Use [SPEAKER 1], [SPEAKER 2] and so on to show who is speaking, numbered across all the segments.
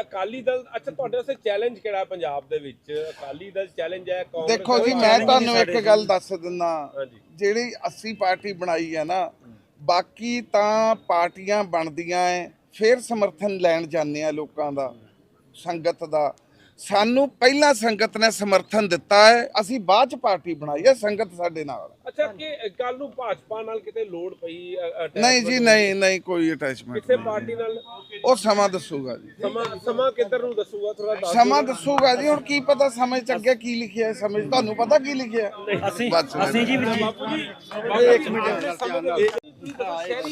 [SPEAKER 1] ਤੇ ਅਕਾਲੀ ਦਲ ਅੱਛਾ ਤੁਹਾਡੇ ਵਾਸਤੇ ਚੈਲੰਜ ਕਿਹੜਾ ਹੈ ਪੰਜਾਬ ਦੇ ਵਿੱਚ? ਅਕਾਲੀ ਦਲ ਚੈਲੰਜ ਹੈ ਕਾਂਗਰਸ
[SPEAKER 2] ਦੇਖੋ ਜੀ
[SPEAKER 1] ਦਾ
[SPEAKER 2] ਮੈਂ
[SPEAKER 1] challenge
[SPEAKER 2] ਤੁਹਾਨੂੰ
[SPEAKER 1] ਨਹੀਂ
[SPEAKER 2] ਇੱਕ
[SPEAKER 1] ਸਾਡੇ
[SPEAKER 2] ਗੱਲ ਦੱਸ ਦਿੰਦਾ।
[SPEAKER 1] ਹਾਂਜੀ।
[SPEAKER 2] ਜਿਹੜੀ 80 ਪਾਰਟੀ ਬਣਾਈ ਹੈ ਨਾ ਬਾਕੀ ਤਾਂ ਪਾਰਟੀਆਂ ਬਣਦੀਆਂ ਐ ਫਿਰ ਸਮਰਥਨ ਲੈਣ ਜਾਂਦੇ ਆ ਲੋਕਾਂ ਦਾ ਸੰਗਤ ਦਾ। ਸਾਨੂੰ ਪਹਿਲਾਂ ਸੰਗਤ ਨੇ ਸਮਰਥਨ ਦਿੱਤਾ ਹੈ ਅਸੀਂ ਬਾਅਦ ਚ ਪਾਰਟੀ ਬਣਾਈ ਹੈ ਸੰਗਤ ਸਾਡੇ ਨਾਲ।
[SPEAKER 1] ਅੱਛਾ ਕਿ ਕੱਲ ਨੂੰ ਭਾਜਪਾ ਨਾਲ ਕਿਤੇ ਲੋੜ ਪਈ
[SPEAKER 2] ਨਹੀਂ ਜੀ ਨਹੀਂ ਨਹੀਂ ਕੋਈ ਅਟੈਚਮੈਂਟ
[SPEAKER 1] ਕਿਸੇ ਪਾਰਟੀ ਨਾਲ
[SPEAKER 2] ਉਹ ਸਮਾਂ ਦੱਸੂਗਾ ਜੀ।
[SPEAKER 1] ਸਮਾਂ ਸਮਾਂ ਕਿੱਧਰ ਨੂੰ ਦੱਸੂਗਾ? ਥੋੜਾ ਦੱਸ
[SPEAKER 2] ਸਮਾਂ ਦੱਸੂਗਾ ਜੀ ਹੁਣ ਕੀ ਪਤਾ ਸਮਝ ਚ ਅੱਗੇ ਕੀ ਲਿਖਿਆ ਹੈ ਸਮਝ ਤੁਹਾਨੂੰ ਪਤਾ ਕੀ ਲਿਖਿਆ ਹੈ?
[SPEAKER 3] ਅਸੀਂ
[SPEAKER 2] ਬਸ
[SPEAKER 3] ਅਸੀਂ ਜੀ
[SPEAKER 1] ਜੀ।
[SPEAKER 3] ਇੱਕ ਮਿੰਟ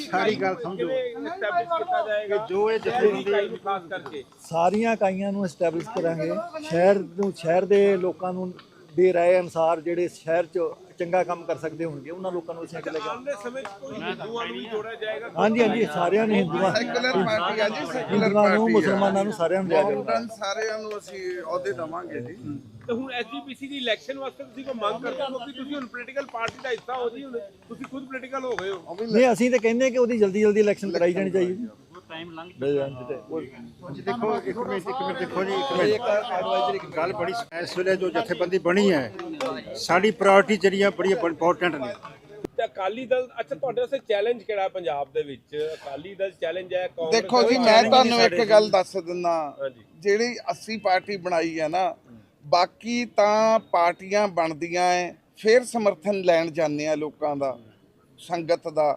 [SPEAKER 1] ਸਾਰੀ ਗੱਲ ਸਮਝੋ। ਐਸਟੈਬਲਿਸ਼ ਕੀਤਾ ਜਾਏਗਾ?
[SPEAKER 4] ਜੋ ਇਹ
[SPEAKER 1] ਸ਼ਹਿਰੀ ਇਕਾਈ ਨੂੰ ਖਾਸ ਕਰਕੇ?
[SPEAKER 4] ਸਾਰੀਆਂ ਇਕਾਈਆਂ ਨੂੰ ਐਸਟੈਬਲਿਸ਼ ਕਰਾਂਗੇ। ਸ਼ਹਿਰ ਨੂੰ ਸ਼ਹਿਰ ਦੇ ਲੋਕਾਂ ਨੂੰ ਦੇ ਰਾਏ ਅਨਸਾਰ ਜਿਹੜੇ ਸ਼ਹਿਰ 'ਚ ਚੰਗਾ ਕੰਮ ਕਰ ਸਕਦੇ ਹੋਣਗੇ ਉਹਨਾਂ ਲੋਕਾਂ ਨੂੰ ਅਸੀਂ ਅੱਗੇ ਲੈ ਕੇ
[SPEAKER 1] ਆਉਣ। ਦੇ ਸਮੇਂ 'ਚ ਕੋਈ ਹਿੰਦੂਆਂ ਨੂੰ ਵੀ ਜੋੜਿਆ ਜਾਏਗਾ
[SPEAKER 4] ਹਾਂਜੀ ਹਾਂਜੀ ਸਾਰਿਆਂ ਨੂੰ ਹਿੰਦੂਆਂ
[SPEAKER 2] ਸੈਕੂਲਰ ਪਾਰਟੀ ਆ ਜੀ ਸੈਕੂਲਰ
[SPEAKER 4] ਹਿੰਦੂਆਂ ਨੂੰ ਮੁਸਲਮਾਨਾਂ ਨੂੰ ਸਾਰਿਆਂ ਨੂੰ ਲਿਆ
[SPEAKER 2] ਮਾਡਰਨ ਸਾਰਿਆਂ ਨੂੰ ਅਸੀਂ ਅਹੁਦੇ ਦਵਾਂਗੇ ਜੀ।
[SPEAKER 1] ਤੇ ਹੁਣ ਐਸਜੀਪੀਸੀ ਦੀ ਇਲੈਕਸ਼ਨ ਵਾਸਤੇ ਤੁਸੀਂ ਕੋਈ ਮੰਗ ਕਰਦੇ ਹੋ ਕਿਉਂਕਿ ਤੁਸੀਂ ਹੁਣ ਪੋਲੀਟੀਕਲ ਪਾਰਟੀ ਦਾ ਹਿੱਸਾ ਹੋ ਜੀ ਹੁਣ ਤੁਸੀਂ ਖੁਦ ਪੋਲੀਟੀਕਲ ਹੋ ਗਏ ਹੋ?
[SPEAKER 4] ਨਹੀਂ ਅਸੀਂ ਤਾਂ ਕਹਿੰਦੇ ਕਿ ਉਹਦੀ ਜਲਦੀ ਜਲਦੀ ਇਲੈਕਸ਼ਨ ਕਰਾਈ ਜਾਣੀ ਚਾਹੀਦੀ।
[SPEAKER 3] ਟਾਈਮ ਲੰਘ
[SPEAKER 4] ਉਹ ਦੇਖੋ ਇੱਕ ਮਿੰਟ ਇੱਕ ਮਿੰਟ ਦੇਖੋ ਜੀ ਇੱਕ ਮਿੰਟ। ਗੱਲ ਬੜੀ ਇਸ ਵੇਲੇ ਜੋ ਜਥੇਬੰਦੀ ਬਣੀ ਹੈ ਸਾਡੀ ਪ੍ਰਾਇੋਰਟੀ ਜਿਹੜੀਆਂ ਬੜੀ ਇੰਪੋਰਟੈਂਟ ਨੇ।
[SPEAKER 1] ਤੇ ਅਕਾਲੀ ਦਲ ਅੱਛਾ ਤੁਹਾਡੇ ਵਾਸਤੇ ਚੈਲੰਜ ਕਿਹੜਾ ਹੈ ਪੰਜਾਬ ਦੇ ਵਿੱਚ? ਅਕਾਲੀ ਦਲ ਚੈਲੰਜ ਹੈ ਕਾਂਗਰਸ
[SPEAKER 2] ਦੇਖੋ
[SPEAKER 1] ਦਾ
[SPEAKER 2] ਜੀ
[SPEAKER 1] ਵੀ
[SPEAKER 2] ਮੈਂ ਤੁਹਾਨੂੰ
[SPEAKER 1] ਨਹੀਂ
[SPEAKER 2] ਇੱਕ
[SPEAKER 1] ਸਾਡੇ
[SPEAKER 2] ਗੱਲ ਦੱਸ ਦਿੰਦਾ।
[SPEAKER 1] ਹਾਂਜੀ।
[SPEAKER 2] ਜਿਹੜੀ 80 ਪਾਰਟੀ ਬਣਾਈ ਹੈ ਨਾ ਬਾਕੀ ਤਾਂ ਪਾਰਟੀਆਂ ਬਣਦੀਆਂ ਐ ਫਿਰ ਸਮਰਥਨ ਲੈਣ ਜਾਂਦੇ ਆ ਲੋਕਾਂ ਦਾ ਸੰਗਤ ਦਾ।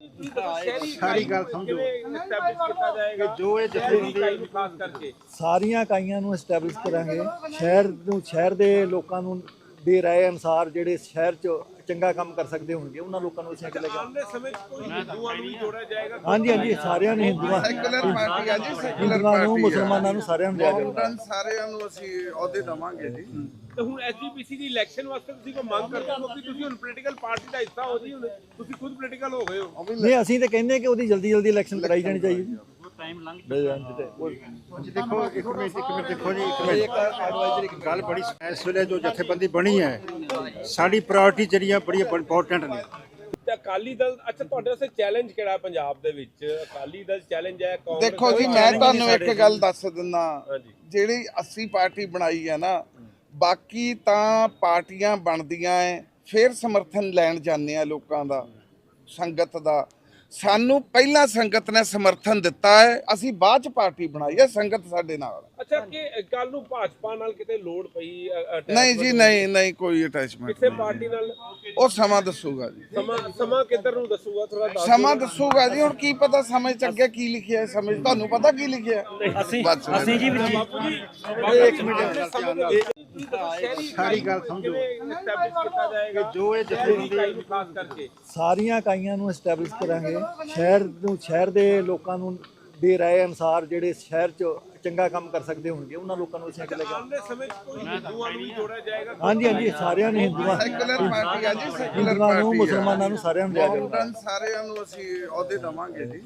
[SPEAKER 1] ਜੀ
[SPEAKER 4] ਇੱਕ ਮਿੰਟ
[SPEAKER 1] ਸਾਰੀ ਗੱਲ ਸਮਝੋ। ਐਸਟੈਬਲਿਸ਼ ਕੀਤਾ ਜਾਏਗਾ
[SPEAKER 4] ਜੋ ਇਹ
[SPEAKER 1] ਸ਼ਹਿਰੀ
[SPEAKER 4] ਜਥੇਬੰਦੀ
[SPEAKER 1] ਇਕਾਈ ਨੂੰ ਖਾਸ ਕਰਕੇ।
[SPEAKER 4] ਸਾਰੀਆਂ ਇਕਾਈਆਂ ਨੂੰ ਐਸਟੈਬਲਿਸ਼ ਕਰਾਂਗੇ। ਸ਼ਹਿਰ ਨੂੰ ਸ਼ਹਿਰ ਦੇ ਲੋਕਾਂ ਨੂੰ ਦੇ ਰਾਏ ਅਨਸਾਰ ਜਿਹੜੇ ਸ਼ਹਿਰ 'ਚ ਚੰਗਾ ਕੰਮ ਕਰ ਸਕਦੇ ਹੋਣਗੇ ਉਹਨਾਂ ਲੋਕਾਂ ਨੂੰ ਅਸੀਂ ਅੱਗੇ ਲੈ ਕੇ
[SPEAKER 1] ਆਉਣ ਦੇ ਸਮੇਂ 'ਚ ਕੋਈ ਹਿੰਦੂਆਂ ਨੂੰ ਵੀ ਜੋੜਿਆ ਜਾਏਗਾ?
[SPEAKER 4] ਹਾਂਜੀ ਹਾਂਜੀ ਸਾਰਿਆਂ ਨੂੰ ਹਿੰਦੂਆਂ
[SPEAKER 2] ਸੈਕੂਲਰ ਪਾਰਟੀ ਆ ਜੀ ਸੈਕੂਲਰ
[SPEAKER 4] ਹਿੰਦੂਆਂ ਨੂੰ
[SPEAKER 2] ਪਾਰਟੀ
[SPEAKER 4] ਮੁਸਲਮਾਨਾਂ ਨੂੰ ਸਾਰਿਆਂ ਨੂੰ ਲਿਆ
[SPEAKER 2] ਸਾਰਿਆਂ ਨੂੰ ਅਸੀਂ ਅਹੁਦੇ ਦਵਾਂਗੇ ਜੀ।
[SPEAKER 1] ਤੇ ਹੁਣ ਐਸਜੀਪੀਸੀ ਦੀ ਇਲੈਕਸ਼ਨ ਵਾਸਤੇ ਤੁਸੀਂ ਕੋਈ ਮੰਗ ਕਰਦੇ ਹੋ ਕਿਉਂਕਿ ਤੁਸੀਂ ਹੁਣ ਪੋਲੀਟੀਕਲ ਪਾਰਟੀ ਦਾ ਹਿੱਸਾ ਹੋ ਜੀ ਹੁਣ ਤੁਸੀਂ ਖੁਦ ਪੋਲੀਟੀਕਲ ਹੋ ਗਏ ਹੋ।
[SPEAKER 4] ਨਹੀਂ ਅਸੀਂ ਤਾਂ ਕਹਿੰਦੇ ਕਿ ਉਹਦੀ ਜਲਦੀ ਜਲਦੀ ਇਲੈਕਸ਼ਨ ਕਰਾਈ ਜਾਣੀ ਚਾਹੀਦੀ।
[SPEAKER 3] ਟਾਈਮ ਲੰਘ
[SPEAKER 4] ਉਹ
[SPEAKER 5] ਦੇਖੋ ਇੱਕ ਮਿੰਟ ਇੱਕ ਮਿੰਟ ਦੇਖੋ ਜੀ ਇੱਕ ਮਿੰਟ। ਗੱਲ ਬੜੀ ਇਸ ਵੇਲੇ ਜੋ ਜਥੇਬੰਦੀ ਬਣੀ ਹੈ ਸਾਡੀ ਪ੍ਰਾਇੋਰਟੀ ਜਿਹੜੀਆਂ ਬੜੀ ਇੰਪੋਰਟੈਂਟ ਨੇ।
[SPEAKER 1] ਤੇ ਅਕਾਲੀ ਦਲ ਅੱਛਾ ਤੁਹਾਡੇ ਵਾਸਤੇ ਚੈਲੰਜ ਕਿਹੜਾ ਹੈ ਪੰਜਾਬ ਦੇ ਵਿੱਚ? ਅਕਾਲੀ ਦਲ ਚੈਲੰਜ ਹੈ ਕਾਂਗਰਸ
[SPEAKER 2] ਦੇਖੋ ਜੀ ਮੈਂ ਤੁਹਾਨੂੰ ਇੱਕ ਗੱਲ ਦੱਸ ਦਿੰਦਾ। ਜਿਹੜੀ 80 ਪਾਰਟੀ ਬਣਾਈ ਹੈ ਨਾ ਬਾਕੀ ਤਾਂ ਪਾਰਟੀਆਂ ਬਣਦੀਆਂ ਐ ਫਿਰ ਸਮਰਥਨ ਲੈਣ ਜਾਂਦੇ ਆ ਲੋਕਾਂ ਦਾ ਸੰਗਤ ਦਾ। ਸਾਨੂੰ ਪਹਿਲਾਂ ਸੰਗਤ ਨੇ ਸਮਰਥਨ ਦਿੱਤਾ ਹੈ ਅਸੀਂ ਬਾਅਦ ਚ ਪਾਰਟੀ ਬਣਾਈ ਹੈ ਸੰਗਤ ਸਾਡੇ ਨਾਲ।
[SPEAKER 1] ਅੱਛਾ ਕਿ ਕੱਲ ਨੂੰ ਭਾਜਪਾ ਨਾਲ ਕਿਤੇ ਲੋੜ ਪਈ
[SPEAKER 2] ਨਹੀਂ ਜੀ ਨਹੀਂ ਨਹੀਂ ਕੋਈ ਅਟੈਚਮੈਂਟ
[SPEAKER 1] ਕਿਸੇ ਪਾਰਟੀ ਨਾਲ?
[SPEAKER 2] ਉਹ ਸਮਾਂ ਦੱਸੂਗਾ ਜੀ।
[SPEAKER 1] ਸਮਾਂ ਸਮਾਂ ਕਿੱਧਰ ਨੂੰ ਦੱਸੂਗਾ? ਥੋੜਾ ਦੱਸ
[SPEAKER 2] ਸਮਾਂ ਦੱਸੂਗਾ ਜੀ ਹੁਣ ਕੀ ਪਤਾ ਸਮਝ ਚ ਅੱਗੇ ਕੀ ਲਿਖਿਆ ਹੈ ਸਮਝ ਤੁਹਾਨੂੰ ਪਤਾ ਕੀ ਲਿਖਿਆ?
[SPEAKER 3] ਅਸੀਂ ਅਸੀਂ ਜੀ
[SPEAKER 1] ਬਾਪੂ ਜੀ
[SPEAKER 4] ਇੱਕ
[SPEAKER 1] ਸਾਰੀ ਗੱਲ ਸਮਝੋ। ਜਾਏਗਾ?
[SPEAKER 5] ਜੋ ਇਹ ਜਥੇਬੰਦੀ
[SPEAKER 4] ਸਾਰੀਆਂ ਇਕਾਈਆਂ ਨੂੰ ਐਸਟੈਬਲਿਸ਼ ਕਰਾਂਗੇ। ਸ਼ਹਿਰ ਨੂੰ ਸ਼ਹਿਰ ਦੇ ਲੋਕਾਂ ਨੂੰ ਦੇ ਰਾਏ ਅਨਸਾਰ ਜਿਹੜੇ ਸ਼ਹਿਰ 'ਚ ਚੰਗਾ ਕੰਮ ਕਰ ਸਕਦੇ ਹੋਣਗੇ ਉਹਨਾਂ ਲੋਕਾਂ ਨੂੰ ਅਸੀਂ ਅੱਗੇ ਲੈ ਕੇ
[SPEAKER 1] ਆਉਣ ਸਮੇਂ 'ਚ ਕੋਈ ਹਿੰਦੂਆਂ ਨੂੰ ਵੀ ਜੋੜਿਆ ਜਾਏਗਾ
[SPEAKER 4] ਹਾਂਜੀ ਹਾਂਜੀ ਸਾਰਿਆਂ ਨੂੰ ਹਿੰਦੂਆਂ
[SPEAKER 2] ਸੈਕੂਲਰ ਪਾਰਟੀ ਆ ਜੀ ਸੈਕੂਲਰ
[SPEAKER 4] ਹਿੰਦੂਆਂ ਨੂੰ
[SPEAKER 2] ਪਾਰਟੀ
[SPEAKER 4] ਮੁਸਲਮਾਨਾਂ ਨੂੰ ਸਾਰਿਆਂ ਨੂੰ ਲਿਆ ਜਾਊਗਾ
[SPEAKER 2] ਸਾਰਿਆਂ ਨੂੰ ਅਸੀਂ ਅਹੁਦੇ ਦਵਾਂਗੇ ਜੀ।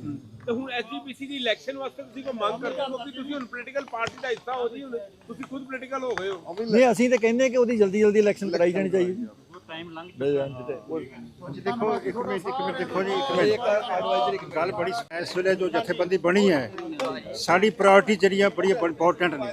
[SPEAKER 1] ਤੇ ਹੁਣ ਐਸਜੀਪੀਸੀ ਦੀ ਇਲੈਕਸ਼ਨ ਵਾਸਤੇ ਤੁਸੀਂ ਕੋਈ ਮੰਗ ਕਰਦੇ ਹੋ? ਕਿਉਂਕਿ ਤੁਸੀਂ ਹੁਣ ਪੋਲੀਟੀਕਲ ਪਾਰਟੀ ਦਾ ਹਿੱਸਾ ਹੋ ਜੀ ਹੁਣ। ਤੁਸੀਂ ਖੁਦ ਪੋਲੀਟੀਕਲ ਹੋ ਗਏ ਹੋ।
[SPEAKER 4] ਨਹੀਂ ਅਸੀਂ ਤਾਂ ਕਹਿੰਦੇ ਕਿ ਉਹਦੀ ਜਲਦੀ ਜਲਦੀ ਇਲੈਕਸ਼ਨ ਕਰਾਈ ਜਾਣੀ ਚਾਹੀਦੀ।
[SPEAKER 3] ਟਾਈਮ ਲੰਘ
[SPEAKER 4] ਉਹ
[SPEAKER 5] ਦੇਖੋ ਇੱਕ ਮਿੰਟ ਇੱਕ ਮਿੰਟ ਦੇਖੋ ਜੀ ਇੱਕ ਮਿੰਟ ਗੱਲ ਬੜੀ ਇਸ ਵੇਲੇ ਜੋ ਜਥੇਬੰਦੀ ਬਣੀ ਹੈ ਸਾਡੀ ਪ੍ਰਾਇੋਰਟੀ ਜਿਹੜੀਆਂ ਬੜੀ ਇੰਪੋਰਟੈਂਟ ਨੇ